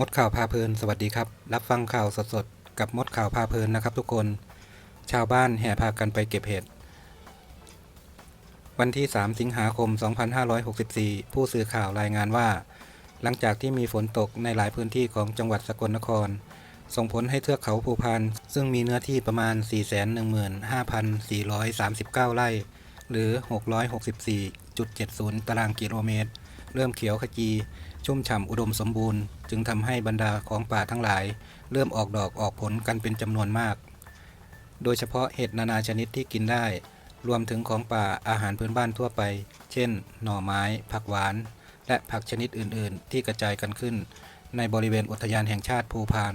มดข่าวพาเพลิน สวัสดีครับ รับฟังข่าวสดๆ กับมดข่าวพาเพลินนะครับทุกคน ชาวบ้านแห่พากันไปเก็บเห็ด วันที่ 3 สิงหาคม 2564 ผู้สื่อข่าวรายงานว่า หลังจากที่มีฝนตกในหลายพื้นที่ของจังหวัดสกลนคร ส่งผลให้เทือกเขาภูพาน ซึ่งมีเนื้อที่ประมาณ 415,439 ไร่ หรือ 664.70 ตารางกิโลเมตร เริ่มเขียวขจีชุ่มฉ่ำอุดมสมบูรณ์ จึงทำให้บรรดาของป่าทั้งหลาย เริ่มออกดอกออกผลกันเป็นจำนวนมาก โดยเฉพาะเห็ดนานาชนิดที่กินได้ รวมถึงของป่าอาหารพื้นบ้านทั่วไป เช่น หน่อไม้ ผักหวาน และผักชนิดอื่น ๆ ที่กระจายกันขึ้น ในบริเวณอุทยานแห่งชาติภูพาน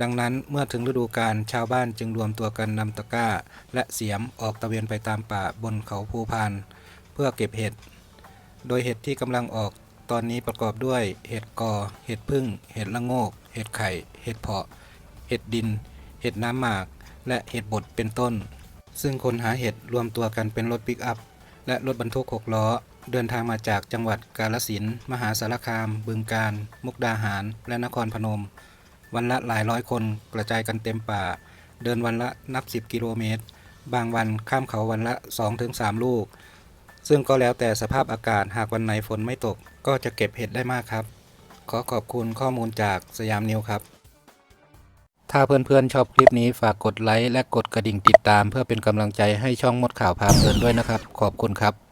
ดังนั้นเมื่อถึงฤดูกาลชาวบ้านจึงรวมตัวกันนำตะกร้า และเสียมออกตะเวนไปตามป่าบนเขาภูพาน เพื่อเก็บเห็ด โดยเห็ดที่กำลังออกตอนนี้ประกอบด้วย เห็ดกอ เห็ดพึ่ง เห็ดละโงก เห็ดไข่ เห็ดเพาะ เห็ดดิน เห็ดน้ำหมาก และเห็ดบดเป็นต้น ซึ่งคนหาเห็ดรวมตัวกันเป็นรถปิกอัพ และรถบรรทุกหกล้อ เดินทางมาจากจังหวัดกาฬสิน มหาสารคาม บึงกาฬมุกดาหาร และนครพนม วันละหลายร้อยคนกระจายกันเต็มป่า เดินวันละนับ 10 กิโลเมตร บางวันข้ามเขาวันละ 2-3 ลูก ซึ่งก็แล้วแต่สภาพอากาศหากวันไหนฝนไม่ตก ก็จะเก็บเห็ดได้มากครับ ขอขอบคุณข้อมูลจากสยามนิวครับ ถ้าเพื่อนๆชอบคลิปนี้ฝากกดไลค์และกดกระดิ่งติดตาม เพื่อเป็นกำลังใจให้ช่องมดข่าวพาเพลินด้วยนะครับ ขอบคุณครับ